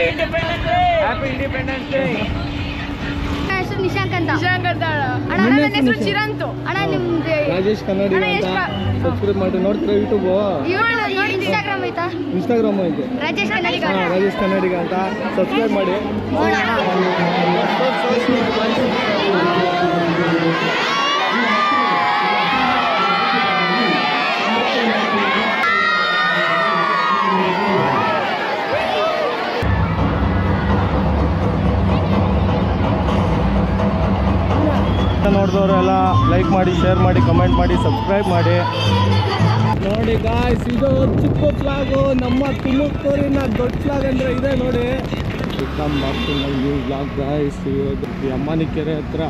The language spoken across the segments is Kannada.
ಹ್ಯಾಪಿ ಇಂಡಿಪೆಂಡೆನ್ಸ್ ಡೇ ನನ್ನ ಹೆಸರು ನಿಶಾಂಕ್ ಅಂತ. ನಿಶಾಂಕ್ ಅಂತ ಅಣ್ಣ. ಅಣ್ಣ ಅಣ್ಣ, ನನ್ನ ನನ್ನ ಹೆಸರು ಹೆಸರು ಚಿರಂತು. ಅಣ್ಣ ನಿಮ್ದು ರಾಜೇಶ್ ಕನ್ನಡಿ ಅಂತ. ಸಬ್ಸ್ಕ್ರೈಬ್ ಮಾಡಿ ನೋಡ್ತೀರಾ ಯೂಟ್ಯೂಬು ನೋಡಿ ಇನ್ಸ್ಟಾಗ್ರಾಮ್ ಆಯ್ತಾ? ಇನ್ಸ್ಟಾಗ್ರಾಮ್ ಐತೆ ರಾಜೇಶ್ ಕನ್ನಡಿಗ. ರಾಜೇಶ್ ಕನ್ನಡಿಗ ಅಂತ. ಸಬ್ಸ್ಕ್ರೈಬ್ ಮಾಡಿ. ನೋಡಿದವರೆಲ್ಲ ಲೈಕ್ ಮಾಡಿ ಶೇರ್ ಮಾಡಿ ಕಮೆಂಟ್ ಮಾಡಿ ಸಬ್ಸ್ಕ್ರೈಬ್ ಮಾಡಿ. ನೋಡಿ ಗಾಯ್ಸ್ ಇದು ಚಿಕ್ಕ ಫ್ಲಾಗು ನಮ್ಮ ತುಮಕೂರಿನ ದೊಡ್ಡ ಫ್ಲಾಗ್ ಅಂದರೆ ಇದೆ ನೋಡಿ. ನಮ್ಮ ಬ್ಲಾಗ್ ಗಾಯ್ಸ್ ಇವತ್ತು ಅಮ್ಮನಿ ಕೆರೆ ಹತ್ರ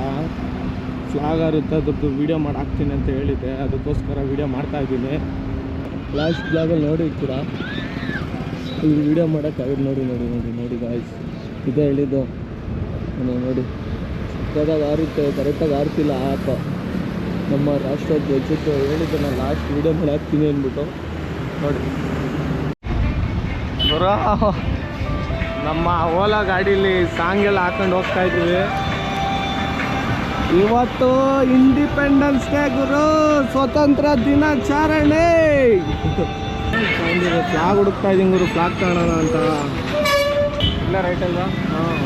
ಫ್ಲಾಗ್ ಇರುತ್ತೆ ಅದ್ರದ್ದು ವೀಡಿಯೋ ಮಾಡಿ ಹಾಕ್ತೀನಿ ಅಂತ ಹೇಳಿದ್ದೆ ಅದಕ್ಕೋಸ್ಕರ ವೀಡಿಯೋ ಮಾಡ್ತಾ ಇದ್ದೀನಿ. ಲಾಸ್ಟ್ ಬ್ಲಾಗಲ್ಲಿ ಕೂಡ ಇಲ್ಲಿ ವೀಡಿಯೋ ಮಾಡೋಕ್ಕಾಗಿದ್ದು ನೋಡಿ ನೋಡಿ ನೋಡಿ ನೋಡಿ ಗಾಯ್ಸ್ ಇದೇ ಹೇಳಿದ್ದು. ನೋಡಿ. ಸಕ್ಕದಾಗ ಆರುತ್ತೆ ಕರೆಕ್ಟಾಗಿ ಆರ್ತಿಲ್ಲ ಆ್ಯಪ ನಮ್ಮ ರಾಷ್ಟ್ರ ಧ್ವಜಕ್ಕೆ ಹೇಳಿದ್ದೆ ನಾನು ಲಾಸ್ಟ್ ವೀಡಿಯೋ ಮೇಲೆ ಹಾಕ್ತೀನಿ ಅಂದ್ಬಿಟ್ಟು. ನೋಡಿ. ಬರೋ ನಮ್ಮ ಓಲಾ ಗಾಡೀಲಿ ಸಾಂಗ್ ಎಲ್ಲ ಹಾಕೊಂಡು ಹೋಗ್ತಾ ಇದ್ದೀವಿ ಇವತ್ತು ಇಂಡಿಪೆಂಡೆನ್ಸ್ ಡೇ ಗುರು ಸ್ವತಂತ್ರ ದಿನಾಚರಣೆ. ಫ್ಲಾಗ್ ಹುಡುಕ್ತಾ ಇದ್ದೀನಿ ಗುರು ಫ್ಲಾಗ್ ಕಾಣೋಣ ಅಂತ. ಇಲ್ಲ ರೈಟ್ ಅಲ್ವಾ? ಹಾಂ.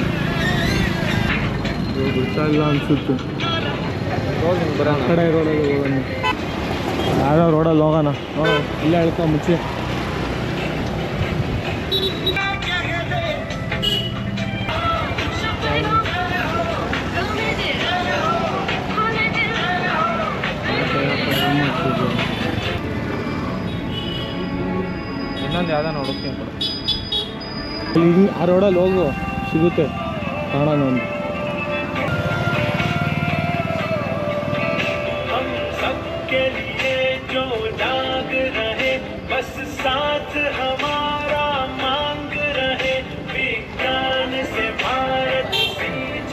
ಗೊತ್ತಾ ಇಲ್ಲ ಅನ್ಸುತ್ತೆ. ಆ ಕಡೆ ರೋಡಲ್ಲಿ ಹೋಗೋಣ. ಯಾರೋ ರೋಡಲ್ಲಿ ಹೋಗೋಣ. ನೋಡೋಣ ಇಲ್ಲೇ ಹೇಳ್ಕೊ ಮುಚ್ಚಿ. ಇನ್ನೊಂದು ಯಾವ್ದಾನ ಹುಡುಕ್ತೀನಿ ಇಲ್ಲಿ ಆ ರೋಡಲ್ಲಿ ಹೋಗು ಸಿಗುತ್ತೆ. ಕಾಣೋಣ ಒಂದು सबके लिए जो जाग रहे बस साथ हमारा मांग रहे विज्ञान से भारत सींच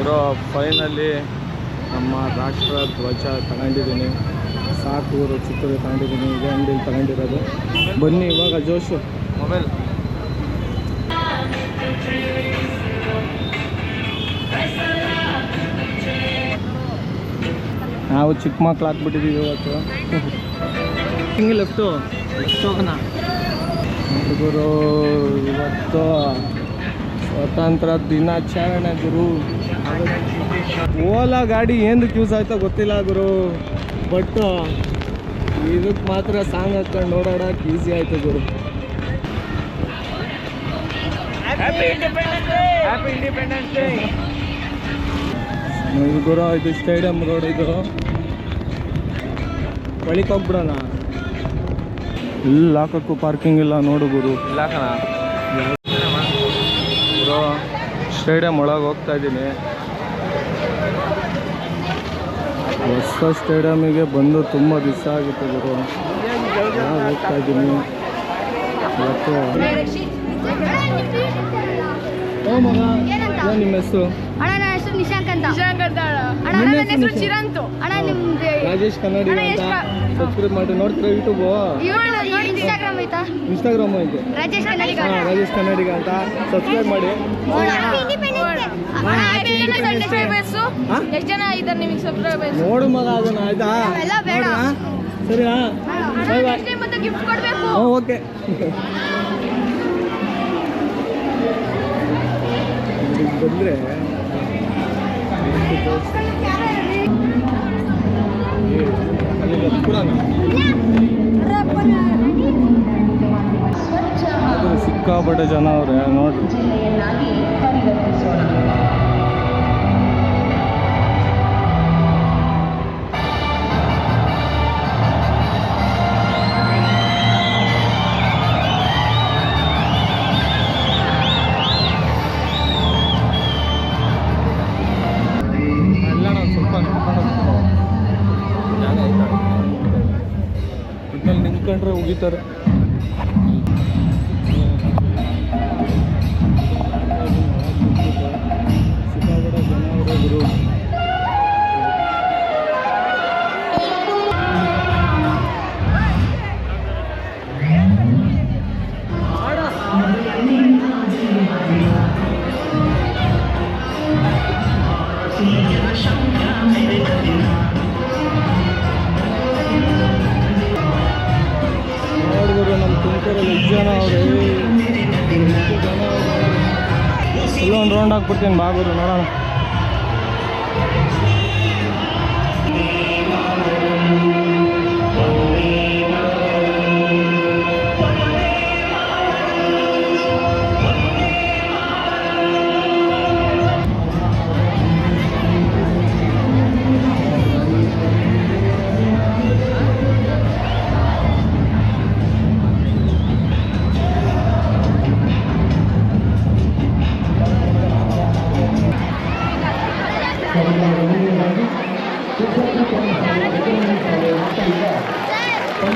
ಇರೋ ಫೈನಲ್ಲಿ ನಮ್ಮ ರಾಷ್ಟ್ರ ಧ್ವಜ ತಗೊಂಡಿದ್ದೀನಿ ಸಾಕು ಊರು ಚಿಕ್ಕದು ತಗೊಂಡಿದ್ದೀನಿ ಇದೇ ಅಂಗಡಿಲಿ ತಗೊಂಡಿರೋದು ಬನ್ನಿ ಇವಾಗ ಜೋಶು ಮೊಬೈಲ್ ನಾವು ಚಿಕ್ಕ ಮಕ್ಳು ಹಾಕ್ಬಿಟ್ಟಿದ್ದೀವಿ ಇವತ್ತು ಹಿಂಗೆ ಲೆಫ್ಟು ಹುಡುಗರು ಗುರು ಇವತ್ತು ಸ್ವತಂತ್ರ ದಿನಾಚರಣೆ ಗುರು. ಓಲಾ ಗಾಡಿ ಏನಕ್ಕೆ ಯೂಸ್ ಆಯ್ತೋ ಗೊತ್ತಿಲ್ಲ ಗುರು. ಬಟ್ ಇದಕ್ಕೆ ಮಾತ್ರ ಸಾಂಗ್ ಹಾಕೊಂಡು ಓಡಾಡೋಕೆ ಈಸಿ ಆಯ್ತು ಗುರು. Happy Independence Day happy Independence Day ಇದು ಗುರು ಇದು ಸ್ಟೇಡಿಯಂ ರೋಡ್ ಇದು ಬಳಿಕ ಹೋಗ್ಬಿಡೋಣ ಇಲ್ಲಿ ಹಾಕೋಕ್ಕೂ ಪಾರ್ಕಿಂಗ್ ಇಲ್ಲ ನೋಡು ಗುರು ಗುರು ಸ್ಟೇಡಿಯಂ ಒಳಗೆ ಹೋಗ್ತಾ ಇದ್ದೀನಿ ಹೊಸ ಸ್ಟೇಡಿಯಮಿಗೆ ಬಂದು ತುಂಬ ದಿವಸ ಆಗಿತ್ತು ಗುರು ನಾನು ಹೋಗ್ತಾ ಇದ್ದೀನಿ? ನಿಮ್ಮ ಹೆಸರು ಅಣ್ಣ ಹೆಸರು ನಿಶಾಂಕ್ ಅಂತ ನಿಶಾಂಕ್ ಅಂತ ಅಣ್ಣ. ಅಣ್ಣ, ನಿನ್ನ ಹೆಸರು ಚಿರಂತು. ಅಣ್ಣ ನಿಮ್ದು ರಾಜೇಶ್ ಕನ್ನಡಿ ಅಂತ ಸಬ್ಸ್ಕ್ರೈಬ್ ಮಾಡಿ ನೋಡ್ತೀರಾ ಯೂಟ್ಯೂಬ್ ನೋಡಿ ಇನ್ಸ್ಟಾಗ್ರಾಮ್ ಆಯ್ತಾ? ಇನ್ಸ್ಟಾಗ್ರಾಮ್ ಐತೆ ರಾಜೇಶ್ ಕನ್ನಡಿಗ ರಾಜೇಶ್ ಕನ್ನಡಿಗ ಅಂತ ಸಬ್ಸ್ಕ್ರೈಬ್ ಮಾಡಿ? ಎಷ್ಟು ಜನ ಇದ್ದಾರೆ ನಿಮಗೆ ಸಬ್ಸ್ಕ್ರೈಬರ್ಸ್ ನೋಡು ಮಗ ಅದನ್ನ ಆಯ್ತಾ? ಬೇಡ. ಸರಿನಾ? ಬೈ ಬಾಯ್ ಮತ್ತೆ ಗಿಫ್ಟ್ ಕೊಡಬೇಕು. ಓಕೆ ಬಂದರೆ ಸಿಕ್ಕಾಪಟ್ಟೆ ಜನ ಅವ್ರೆ ನೋಡ್ರಿ ನಿಂತ್ಕೊಂಡ್ರೆ ಉಗಿತಾರೆ. ಒಂದು ರೌಂಡ್ ಹಾಕ್ಬಿಡ್ತೀನಿ ಬಾಗೂರು ನೋಡೋಣ.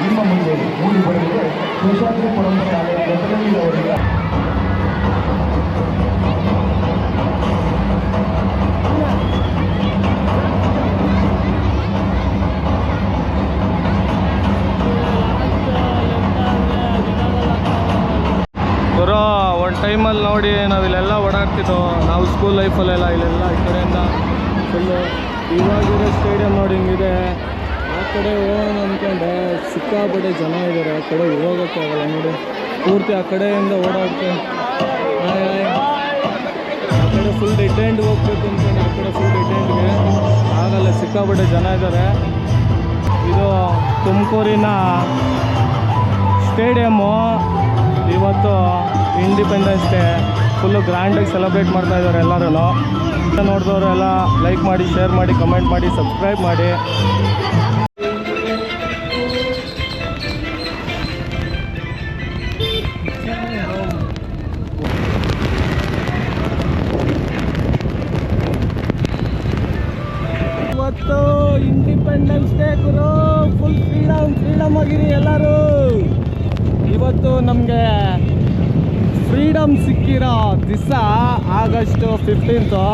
ನಿಮ್ಮ ಮುಂದೆ ಮೂಡಿ ಬರಲಿದೆ ಶೇಷಾದ್ರಿಪುರಂ ಶಾಲೆ ಬೆಂಗಳೂರಿನವರಿಗೆ ಬರೋ ಒಂದು ಟೈಮಲ್ಲಿ ನೋಡಿ ನಾವಿಲ್ಲೆಲ್ಲ ಓಡಾಡ್ತಿದ್ದೋ, ನಾವು ಸ್ಕೂಲ್ ಲೈಫಲ್ಲೆಲ್ಲ ಇಲ್ಲೆಲ್ಲ ಈ ಕಡೆಯಿಂದ ಫುಲ್ಲು ಇವಾಗಿರೋ ಸ್ಟೇಡಿಯಂ ನೋಡಿ ಹಿಂಗಿದೆ. ಆ ಕಡೆ ಹೋಗೋಣ ಅಂದ್ಕೊಂಡೆ ಸಿಕ್ಕಾಪಟ್ಟೆ ಜನ ಇದ್ದಾರೆ ಆ ಕಡೆ ಹೋಗೋಕ್ಕಾಗಲ್ಲ ನೋಡಿ. ಪೂರ್ತಿ ಆ ಕಡೆಯಿಂದ ಹಾಯ್. ಆ ಕಡೆ ಫುಲ್ ಡಿಟೈಂಡ್ ಎಂಡ್ ಹೋಗ್ಬೇಕು ಅಂದ್ಕೊಂಡು ಆ ಕಡೆ ಫುಲ್ ಡಿಟೆಂಟ್ಗೆ ಆಗಲ್ಲ, ಸಿಕ್ಕಾಪಟ್ಟೆ ಜನ ಇದ್ದಾರೆ ಇದು ತುಮಕೂರಿನ ಸ್ಟೇಡಿಯಮ್ಮು ಇವತ್ತು ಇಂಡಿಪೆಂಡೆನ್ಸ್ ಡೇ ಫುಲ್ಲು ಗ್ರ್ಯಾಂಡಾಗಿ ಸೆಲೆಬ್ರೇಟ್ ಮಾಡ್ತಾ ಇದ್ದಾರೆ ಎಲ್ಲರೂ ನೋಡಿದವರು ಎಲ್ಲ ಲೈಕ್ ಮಾಡಿ ಶೇರ್ ಮಾಡಿ ಕಮೆಂಟ್ ಮಾಡಿ ಸಬ್ಸ್ಕ್ರೈಬ್ ಮಾಡಿ. ಇವತ್ತು ಇಂಡಿಪೆಂಡೆನ್ಸ್ ಡೇ ಗುರು. ಫುಲ್ ಫ್ರೀಡಮ್ ಫ್ರೀಡಮ್ ಆಗಿರಿ ಎಲ್ಲರೂ. ಇವತ್ತು ನಮಗೆ ಫ್ರೀಡಮ್ ಸಿಕ್ಕಿರೋ ದಿವಸ ಆಗಸ್ಟ್ ಫಿಫ್ಟೀನ್ತು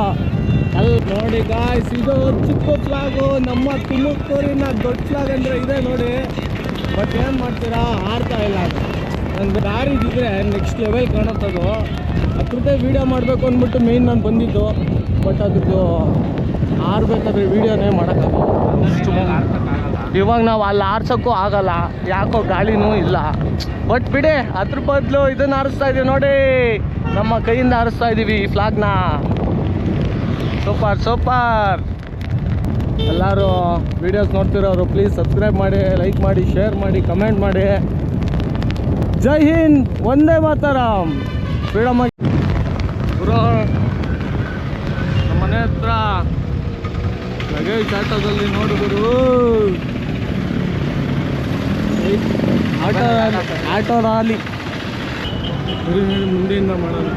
ಅಲ್ಲಿ ನೋಡಿ ಗಾಯ್ಸ್ ಇದು ಚಿಕ್ಕ ಫ್ಲಾಗು ನಮ್ಮ ತುಮಕೂರಿನ ದೊಡ್ಡ ಫ್ಲಾಗ್ ಅಂದರೆ ಇದೆ ನೋಡಿ. ಬಟ್ ಏನು ಮಾಡ್ತೀರಾ? ಆಡ್ತಾ ಇಲ್ಲ. ನಂಗೆ ದಾರಿ ಇದ್ದಿದ್ರೆ ನೆಕ್ಸ್ಟ್ ಲೆವೆಲ್ ಕಾಣುತ್ತದು. ಅದ್ರದ್ದೇ ವೀಡಿಯೋ ಮಾಡಬೇಕು ಅಂದ್ಬಿಟ್ಟು ಮೇಯ್ನ್ ನಾನು ಬಂದಿದ್ದು. ಬಟ್ ಅದ್ರದ್ದು ಆರ್ಬೇಕಾದ್ರೆ ವೀಡಿಯೋನೇ ಮಾಡೋಕ್ಕಾಗಲ್ಲ. ಇವಾಗ ನಾವು ಅಲ್ಲಿ ಆರ್ಸೋಕ್ಕೂ ಆಗಲ್ಲ, ಯಾಕೋ ಗಾಳಿನೂ ಇಲ್ಲ. ಬಟ್ ಬಿಡಿ, ಅದ್ರ ಬದಲು ಇದನ್ನ ಆರಿಸ್ತಾ ಇದೀವಿ ನೋಡಿ. ನಮ್ಮ ಕೈಯಿಂದ ಆರಿಸ್ತಾ ಇದ್ದೀವಿ ಈ ಫ್ಲಾಗ್ನ ಸೂಪರ್ ಸೂಪರ್ ಎಲ್ಲರೂ ವಿಡಿಯೋಸ್ ನೋಡ್ತಿರೋರು ಪ್ಲೀಸ್ ಸಬ್ಸ್ಕ್ರೈಬ್ ಮಾಡಿ ಲೈಕ್ ಮಾಡಿ ಶೇರ್ ಮಾಡಿ ಕಮೆಂಟ್ ಮಾಡಿ. ಜೈ ಹಿಂದ್ ಒಂದೇ ಮಾತಾರಾಮ್ ಫ್ರೀಡಮ್ ಆಗಿ ಗುರು ನಮ್ಮ ಮನೆ ಹತ್ರ ಲಗೇಜ್ ಆಟೋದಲ್ಲಿ ನೋಡಿದ್ರು ಆಟೋ ಆಟೋ ರಾಲಿ ಮುಂದೆಯಿಂದ ಮಾಡೋಣ.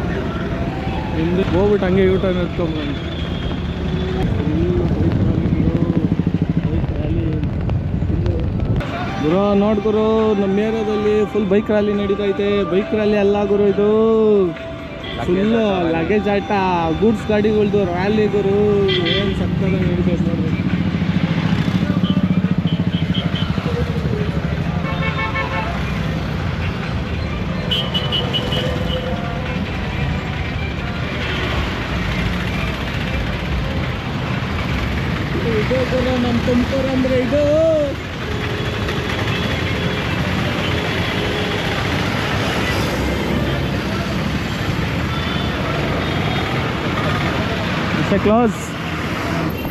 ಹಿಂದೆ ಹೋಗ್ಬಿಟ್ಟು ಹಂಗೆ ಊಟ ನಿಂತ್ಕೊಂಬರೋಣ ಗುರು, ನೋಡಿ ಗುರು, ನಮ್ಮ ಏರಿಯಾದಲ್ಲಿ ಫುಲ್ ಬೈಕ್ ರ್ಯಾಲಿ ನಡೀತೈತೆ. ಬೈಕ್ ರ್ಯಾಲಿ ಅಲ್ಲ ಗುರು ಇದು. ಫುಲ್ಲು ಲಗೇಜ್ ಆಟ ಗೂಡ್ಸ್ ಗಾಡಿಗಳ್ದು ರ್ಯಾಲಿ ಗುರು. ಏನು ಸಕ್ಕದ ನಡೀತೈತೆ ಇದು ಗುರು ನಮ್ಮ ತುಮಕೂರು ಅಂದ್ರೆ ಇದು It's a close.